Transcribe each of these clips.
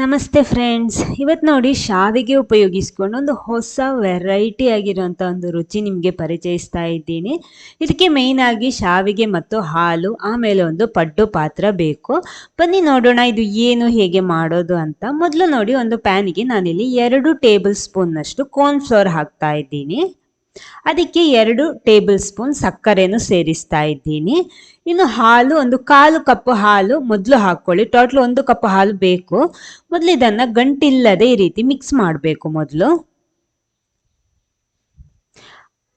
ನಮಸ್ತೆ ಫ್ರೆಂಡ್ಸ್. ಇವತ್ತು ನೋಡಿ ಶಾವಿಗೆ ಉಪಯೋಗಿಸ್ಕೊಂಡು ಒಂದು ಹೊಸ ವೆರೈಟಿ ಆಗಿರುವಂಥ ಒಂದು ರುಚಿ ನಿಮಗೆ ಪರಿಚಯಿಸ್ತಾ ಇದ್ದೀನಿ. ಇದಕ್ಕೆ ಮೇಯ್ನ್ ಆಗಿ ಶಾವಿಗೆ ಮತ್ತು ಹಾಲು, ಆಮೇಲೆ ಒಂದು ಪಡ್ಡು ಪಾತ್ರ ಬೇಕು. ಬನ್ನಿ ನೋಡೋಣ ಇದು ಏನು, ಹೇಗೆ ಮಾಡೋದು ಅಂತ. ಮೊದಲು ನೋಡಿ ಒಂದು ಪ್ಯಾನಿಗೆ ನಾನಿಲ್ಲಿ ಎರಡು ಟೇಬಲ್ ಸ್ಪೂನ್ನಷ್ಟು ಕಾರ್ನ್ಫ್ಲೋರ್ ಹಾಕ್ತಾ ಇದ್ದೀನಿ. ಅದಕ್ಕೆ ಎರಡು ಟೇಬಲ್ ಸ್ಪೂನ್ ಸಕ್ಕರೆಯನ್ನು ಸೇರಿಸ್ತಾ ಇದ್ದೀನಿ. ಇನ್ನು ಹಾಲು, ಒಂದು ಕಾಲು ಕಪ್ ಹಾಲು ಮೊದಲು ಹಾಕ್ಕೊಳ್ಳಿ. ಟೋಟಲ್ ಒಂದು ಕಪ್ ಹಾಲು ಬೇಕು. ಮೊದಲು ಇದನ್ನ ಗಂಟಿಲ್ಲದೆ ಈ ರೀತಿ ಮಿಕ್ಸ್ ಮಾಡಬೇಕು ಮೊದಲು.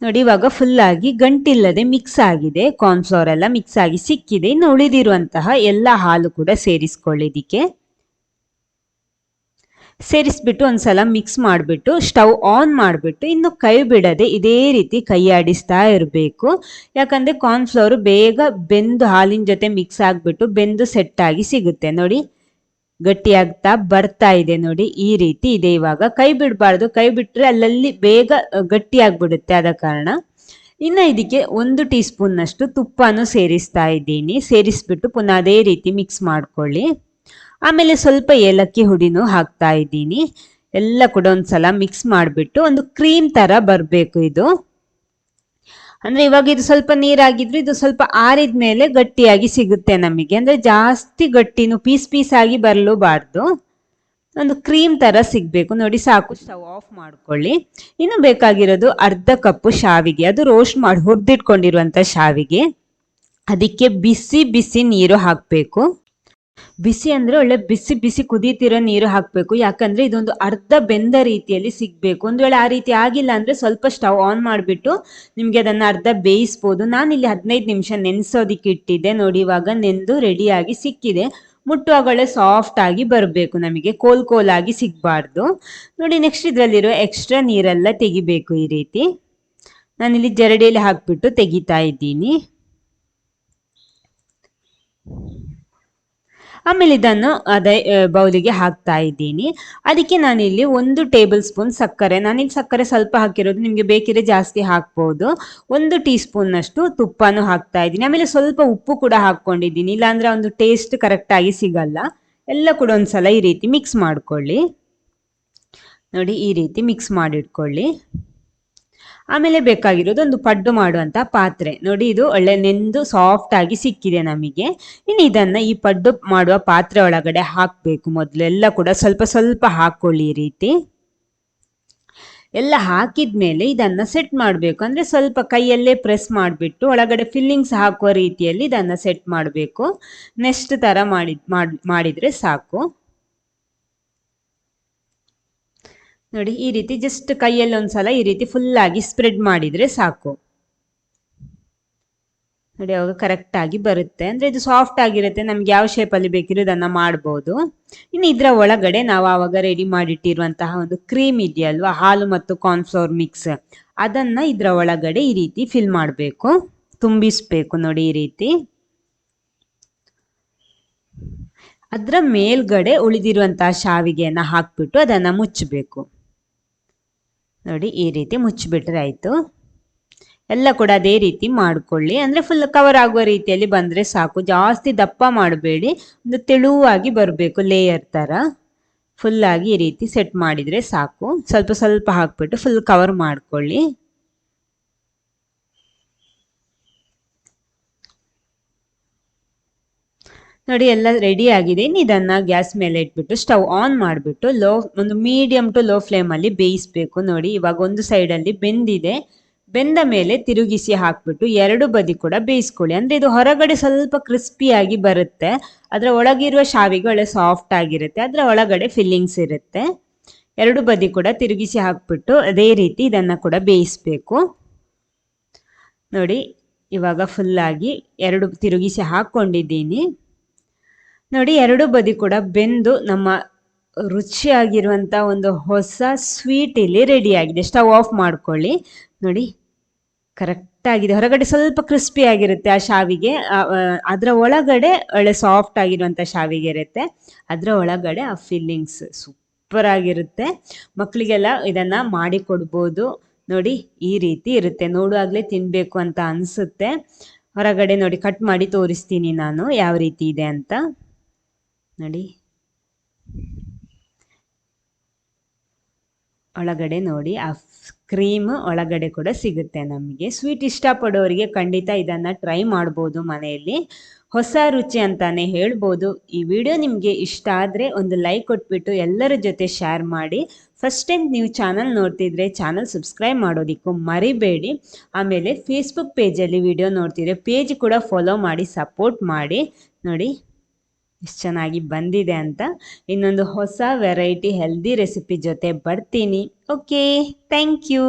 ನೋಡಿ, ಇವಾಗ ಫುಲ್ ಆಗಿ ಗಂಟಿಲ್ಲದೆ ಮಿಕ್ಸ್ ಆಗಿದೆ. ಕಾರ್ನ್ಫ್ಲೋರ್ ಎಲ್ಲ ಮಿಕ್ಸ್ ಆಗಿ ಸಿಕ್ಕಿದೆ. ಇನ್ನು ಉಳಿದಿರುವಂತಹ ಎಲ್ಲ ಹಾಲು ಕೂಡ ಸೇರಿಸ್ಕೊಳ್ಳಿ ಇದಕ್ಕೆ. ಸೇರಿಸ್ಬಿಟ್ಟು ಒಂದ್ಸಲ ಮಿಕ್ಸ್ ಮಾಡಿಬಿಟ್ಟು ಸ್ಟವ್ ಆನ್ ಮಾಡಿಬಿಟ್ಟು, ಇನ್ನು ಕೈ ಬಿಡದೆ ಇದೇ ರೀತಿ ಕೈ ಆಡಿಸ್ತಾ ಇರಬೇಕು. ಯಾಕಂದರೆ ಕಾರ್ನ್ಫ್ಲವರ್ ಬೇಗ ಬೆಂದು ಹಾಲಿನ ಜೊತೆ ಮಿಕ್ಸ್ ಆಗಿಬಿಟ್ಟು ಬೆಂದು ಸೆಟ್ ಆಗಿ ಸಿಗುತ್ತೆ. ನೋಡಿ, ಗಟ್ಟಿಯಾಗ್ತಾ ಬರ್ತಾ ಇದೆ ನೋಡಿ, ಈ ರೀತಿ ಇದೆ ಇವಾಗ. ಕೈ ಬಿಡಬಾರ್ದು, ಕೈ ಬಿಟ್ಟರೆ ಅಲ್ಲಲ್ಲಿ ಬೇಗ ಗಟ್ಟಿಯಾಗ್ಬಿಡುತ್ತೆ ಆದ ಕಾರಣ. ಇನ್ನು ಇದಕ್ಕೆ ಒಂದು ಟೀ ಸ್ಪೂನ್ನಷ್ಟು ತುಪ್ಪನೂ ಸೇರಿಸ್ತಾ ಇದ್ದೀನಿ. ಸೇರಿಸ್ಬಿಟ್ಟು ಪುನಃ ಅದೇ ರೀತಿ ಮಿಕ್ಸ್ ಮಾಡ್ಕೊಳ್ಳಿ. ಆಮೇಲೆ ಸ್ವಲ್ಪ ಏಲಕ್ಕಿ ಹುಡಿನೂ ಹಾಕ್ತಾ ಇದ್ದೀನಿ. ಎಲ್ಲ ಕೂಡ ಒಂದ್ಸಲ ಮಿಕ್ಸ್ ಮಾಡಿಬಿಟ್ಟು ಒಂದು ಕ್ರೀಮ್ ತರ ಬರಬೇಕು ಇದು. ಅಂದ್ರೆ ಇವಾಗ ಇದು ಸ್ವಲ್ಪ ನೀರಾಗಿದ್ರು ಇದು ಸ್ವಲ್ಪ ಆರಿದ ಮೇಲೆ ಗಟ್ಟಿಯಾಗಿ ಸಿಗುತ್ತೆ ನಮಗೆ. ಅಂದ್ರೆ ಜಾಸ್ತಿ ಗಟ್ಟಿನೂ ಪೀಸ್ ಪೀಸ್ ಆಗಿ ಬರಲೂಬಾರ್ದು. ಒಂದು ಕ್ರೀಮ್ ತರ ಸಿಗ್ಬೇಕು. ನೋಡಿ ಸಾಕು ಸ್ಟವ್ ಆಫ್ ಮಾಡ್ಕೊಳ್ಳಿ. ಇನ್ನು ಬೇಕಾಗಿರೋದು ಅರ್ಧ ಕಪ್ಪು ಶಾವಿಗೆ. ಅದು ರೋಸ್ಟ್ ಮಾಡಿ ಹುರಿದಿಟ್ಕೊಂಡಿರುವಂತ ಶಾವಿಗೆ. ಅದಕ್ಕೆ ಬಿಸಿ ಬಿಸಿ ನೀರು ಹಾಕಬೇಕು. ಬಿಸಿ ಅಂದ್ರೆ ಒಳ್ಳೆ ಬಿಸಿ ಬಿಸಿ ಕುದೀತಿರೋ ನೀರು ಹಾಕಬೇಕು. ಯಾಕಂದ್ರೆ ಇದೊಂದು ಅರ್ಧ ಬೆಂದ ರೀತಿಯಲ್ಲಿ ಸಿಗ್ಬೇಕು. ಒಂದು ವೇಳೆ ಆ ರೀತಿ ಆಗಿಲ್ಲ ಅಂದ್ರೆ ಸ್ವಲ್ಪ ಸ್ಟವ್ ಆನ್ ಮಾಡಿಬಿಟ್ಟು ನಿಮ್ಗೆ ಅದನ್ನ ಅರ್ಧ ಬೇಯಿಸ್ಬೋದು. ನಾನು ಇಲ್ಲಿ ಹದಿನೈದು ನಿಮಿಷ ನೆನೆಸೋದಿಕ್ಕೆ ಇಟ್ಟಿದ್ದೆ. ನೋಡಿ, ಇವಾಗ ನೆಂದು ರೆಡಿಯಾಗಿ ಸಿಕ್ಕಿದೆ. ಮುಟ್ಟುವಾಗ ಒಳ್ಳೆ ಸಾಫ್ಟ್ ಆಗಿ ಬರಬೇಕು ನಮಗೆ. ಕೋಲ್ ಕೋಲ್ ಆಗಿ ಸಿಗಬಾರ್ದು. ನೋಡಿ ನೆಕ್ಸ್ಟ್ ಇದರಲ್ಲಿರೋ ಎಕ್ಸ್ಟ್ರಾ ನೀರೆಲ್ಲ ತೆಗಿಬೇಕು ಈ ರೀತಿ. ನಾನಿಲ್ಲಿ ಜರಡಿಯಲ್ಲಿ ಹಾಕಿಬಿಟ್ಟು ತೆಗಿತಾ ಇದ್ದೀನಿ. ಆಮೇಲೆ ಇದನ್ನು, ಅದೇ ಬೌಲಿಗೆ ಹಾಕ್ತಾ ಇದ್ದೀನಿ. ಅದಕ್ಕೆ ನಾನಿಲ್ಲಿ ಒಂದು ಟೇಬಲ್ ಸ್ಪೂನ್ ಸಕ್ಕರೆ, ನಾನಿಲ್ಲಿ ಸಕ್ಕರೆ ಸ್ವಲ್ಪ ಹಾಕಿರೋದು, ನಿಮಗೆ ಬೇಕಿದ್ರೆ ಜಾಸ್ತಿ ಹಾಕ್ಬೋದು. ಒಂದು ಟೀ ಸ್ಪೂನ್ನಷ್ಟು ತುಪ್ಪನೂ ಹಾಕ್ತಾ ಇದ್ದೀನಿ. ಆಮೇಲೆ ಸ್ವಲ್ಪ ಉಪ್ಪು ಕೂಡ ಹಾಕ್ಕೊಂಡಿದ್ದೀನಿ, ಇಲ್ಲಾಂದ್ರೆ ಒಂದು ಟೇಸ್ಟ್ ಕರೆಕ್ಟಾಗಿ ಸಿಗಲ್ಲ. ಎಲ್ಲ ಕೂಡ ಒಂದ್ಸಲ ಈ ರೀತಿ ಮಿಕ್ಸ್ ಮಾಡ್ಕೊಳ್ಳಿ. ನೋಡಿ, ಈ ರೀತಿ ಮಿಕ್ಸ್ ಮಾಡಿಟ್ಕೊಳ್ಳಿ. ಆಮೇಲೆ ಬೇಕಾಗಿರೋದು ಒಂದು ಪಡ್ಡು ಮಾಡುವಂತ ಪಾತ್ರೆ. ನೋಡಿ, ಇದು ಒಳ್ಳೆ ನೆಂದು ಸಾಫ್ಟ್ ಆಗಿ ಸಿಕ್ಕಿದೆ ನಮಗೆ. ಇನ್ನು ಇದನ್ನ ಈ ಪಡ್ಡು ಮಾಡುವ ಪಾತ್ರೆ ಒಳಗಡೆ ಹಾಕಬೇಕು. ಮೊದಲೆಲ್ಲ ಕೂಡ ಸ್ವಲ್ಪ ಸ್ವಲ್ಪ ಹಾಕೊಳ್ಳಿ ಈ ರೀತಿ. ಎಲ್ಲ ಹಾಕಿದ ಮೇಲೆ ಇದನ್ನ ಸೆಟ್ ಮಾಡಬೇಕು. ಅಂದ್ರೆ ಸ್ವಲ್ಪ ಕೈಯಲ್ಲೇ ಪ್ರೆಸ್ ಮಾಡಿಬಿಟ್ಟು ಒಳಗಡೆ ಫಿಲ್ಲಿಂಗ್ಸ್ ಹಾಕುವ ರೀತಿಯಲ್ಲಿ ಇದನ್ನ ಸೆಟ್ ಮಾಡಬೇಕು. ನೆಕ್ಸ್ಟ್ ತರ ಮಾಡಿ, ಮಾಡಿದ್ರೆ ಸಾಕು. ನೋಡಿ, ಈ ರೀತಿ ಜಸ್ಟ್ ಕೈಯಲ್ಲಿ ಒಂದ್ಸಲ ಈ ರೀತಿ ಫುಲ್ ಆಗಿ ಸ್ಪ್ರೆಡ್ ಮಾಡಿದ್ರೆ ಸಾಕು. ನೋಡಿ, ಅವಾಗ ಕರೆಕ್ಟ್ ಆಗಿ ಬರುತ್ತೆ. ಅಂದ್ರೆ ಇದು ಸಾಫ್ಟ್ ಆಗಿರುತ್ತೆ, ನಮ್ಗೆ ಯಾವ ಶೇಪಲ್ಲಿ ಬೇಕಿರೋ ಅದನ್ನ ಮಾಡ್ಬೋದು. ಇನ್ನು ಇದರ ಒಳಗಡೆ ನಾವು ಆವಾಗ ರೆಡಿ ಮಾಡಿಟ್ಟಿರುವಂತಹ ಒಂದು ಕ್ರೀಮ್ ಇದೆಯಲ್ವಾ, ಹಾಲು ಮತ್ತು ಕಾರ್ನ್ಫ್ಲೋರ್ ಮಿಕ್ಸ್ ಅದನ್ನ ಇದರ ಒಳಗಡೆ ಈ ರೀತಿ ಫಿಲ್ ಮಾಡಬೇಕು. ತುಂಬಿಸ್ಬೇಕು ನೋಡಿ ಈ ರೀತಿ. ಅದರ ಮೇಲ್ಗಡೆ ಉಳಿದಿರುವಂತಹ ಶಾವಿಗೆಯನ್ನ ಹಾಕ್ಬಿಟ್ಟು ಅದನ್ನ ಮುಚ್ಚಬೇಕು. ನೋಡಿ ಈ ರೀತಿ ಮುಚ್ಚಿಬಿಟ್ರೆ ಆಯಿತು. ಎಲ್ಲ ಕೂಡ ಅದೇ ರೀತಿ ಮಾಡಿಕೊಳ್ಳಿ. ಅಂದರೆ ಫುಲ್ ಕವರ್ ಆಗುವ ರೀತಿಯಲ್ಲಿ ಬಂದರೆ ಸಾಕು. ಜಾಸ್ತಿ ದಪ್ಪ ಮಾಡಬೇಡಿ. ಒಂದು ತೆಳುವಾಗಿ ಬರಬೇಕು ಲೇಯರ್ ಥರ ಫುಲ್ಲಾಗಿ ಈ ರೀತಿ ಸೆಟ್ ಮಾಡಿದರೆ ಸಾಕು. ಸ್ವಲ್ಪ ಸ್ವಲ್ಪ ಹಾಕ್ಬಿಟ್ಟು ಫುಲ್ ಕವರ್ ಮಾಡ್ಕೊಳ್ಳಿ. ನೋಡಿ, ಎಲ್ಲ ರೆಡಿ ಆಗಿದೆ. ಇನ್ನು ಇದನ್ನ ಗ್ಯಾಸ್ ಮೇಲೆ ಇಟ್ಬಿಟ್ಟು ಸ್ಟವ್ ಆನ್ ಮಾಡಿಬಿಟ್ಟು ಲೋ ಒಂದು ಮೀಡಿಯಂ ಟು ಲೋ ಫ್ಲೇಮಲ್ಲಿ ಬೇಯಿಸ್ಬೇಕು. ನೋಡಿ, ಇವಾಗ ಒಂದು ಸೈಡಲ್ಲಿ ಬೆಂದಿದೆ. ಬೆಂದ ಮೇಲೆ ತಿರುಗಿಸಿ ಹಾಕ್ಬಿಟ್ಟು ಎರಡು ಬದಿ ಕೂಡ ಬೇಯಿಸ್ಕೊಳ್ಳಿ. ಅಂದರೆ ಇದು ಹೊರಗಡೆ ಸ್ವಲ್ಪ ಕ್ರಿಸ್ಪಿಯಾಗಿ ಬರುತ್ತೆ. ಅದರ ಒಳಗಿರುವ ಶಾವಿಗೆ ಒಳ್ಳೆ ಸಾಫ್ಟ್ ಆಗಿರುತ್ತೆ. ಅದರ ಒಳಗಡೆ ಫಿಲ್ಲಿಂಗ್ಸ್ ಇರುತ್ತೆ. ಎರಡು ಬದಿ ಕೂಡ ತಿರುಗಿಸಿ ಹಾಕ್ಬಿಟ್ಟು ಅದೇ ರೀತಿ ಇದನ್ನು ಕೂಡ ಬೇಯಿಸ್ಬೇಕು. ನೋಡಿ, ಇವಾಗ ಫುಲ್ಲಾಗಿ ಎರಡು ತಿರುಗಿಸಿ ಹಾಕ್ಕೊಂಡಿದ್ದೀನಿ. ನೋಡಿ, ಎರಡು ಬದಿ ಕೂಡ ಬೆಂದು ನಮ್ಮ ರುಚಿಯಾಗಿರುವಂಥ ಒಂದು ಹೊಸ ಸ್ವೀಟ್ ಇಲ್ಲಿ ರೆಡಿ ಆಗಿದೆ. ಸ್ಟವ್ ಆಫ್ ಮಾಡ್ಕೊಳ್ಳಿ. ನೋಡಿ ಕರೆಕ್ಟ್ ಆಗಿದೆ. ಹೊರಗಡೆ ಸ್ವಲ್ಪ ಕ್ರಿಸ್ಪಿ ಆಗಿರುತ್ತೆ ಆ ಶಾವಿಗೆ. ಅದರ ಒಳಗಡೆ ಒಳ್ಳೆ ಸಾಫ್ಟ್ ಆಗಿರುವಂಥ ಶಾವಿಗೆ ಇರುತ್ತೆ. ಅದರ ಒಳಗಡೆ ಆ ಫೀಲಿಂಗ್ಸ್ ಸೂಪರ್ ಆಗಿರುತ್ತೆ. ಮಕ್ಕಳಿಗೆಲ್ಲ ಇದನ್ನ ಮಾಡಿ ಕೊಡ್ಬೋದು. ನೋಡಿ, ಈ ರೀತಿ ಇರುತ್ತೆ. ನೋಡುವಾಗಲೇ ತಿನ್ನಬೇಕು ಅಂತ ಅನಿಸುತ್ತೆ. ಹೊರಗಡೆ ನೋಡಿ ಕಟ್ ಮಾಡಿ ತೋರಿಸ್ತೀನಿ ನಾನು ಯಾವ ರೀತಿ ಇದೆ ಅಂತ. ನೋಡಿ. ಒಳಗಡೆ ನೋಡಿ, ಆ ಕ್ರೀಮ್ ಒಳಗಡೆ ಕೂಡ ಸಿಗುತ್ತೆ ನಮಗೆ. ಸ್ವೀಟ್ ಇಷ್ಟಪಡೋರಿಗೆ ಖಂಡಿತ ಇದನ್ನು ಟ್ರೈ ಮಾಡ್ಬೋದು ಮನೆಯಲ್ಲಿ. ಹೊಸ ರುಚಿ ಅಂತಾನೆ ಹೇಳ್ಬೋದು. ಈ ವಿಡಿಯೋ ನಿಮಗೆ ಇಷ್ಟ ಆದರೆ ಒಂದು ಲೈಕ್ ಕೊಟ್ಬಿಟ್ಟು ಎಲ್ಲರ ಜೊತೆ ಶೇರ್ ಮಾಡಿ. ಫಸ್ಟ್ ಟೈಮ್ ನೀವು ಚಾನಲ್ ನೋಡ್ತಿದ್ರೆ ಚಾನಲ್ ಸಬ್ಸ್ಕ್ರೈಬ್ ಮಾಡೋದಕ್ಕೂ ಮರಿಬೇಡಿ. ಆಮೇಲೆ ಫೇಸ್ಬುಕ್ ಪೇಜಲ್ಲಿ ವಿಡಿಯೋ ನೋಡ್ತಿದ್ರೆ ಪೇಜ್ ಕೂಡ ಫಾಲೋ ಮಾಡಿ ಸಪೋರ್ಟ್ ಮಾಡಿ. ನೋಡಿ. ಎಷ್ಟು ಚೆನ್ನಾಗಿ ಬಂದಿದೆ ಅಂತ ಇನ್ನೊಂದು ಹೊಸ ವೆರೈಟಿ ಹೆಲ್ದಿ ರೆಸಿಪಿ ಜೊತೆ ಬರ್ತೀನಿ. Okay thank you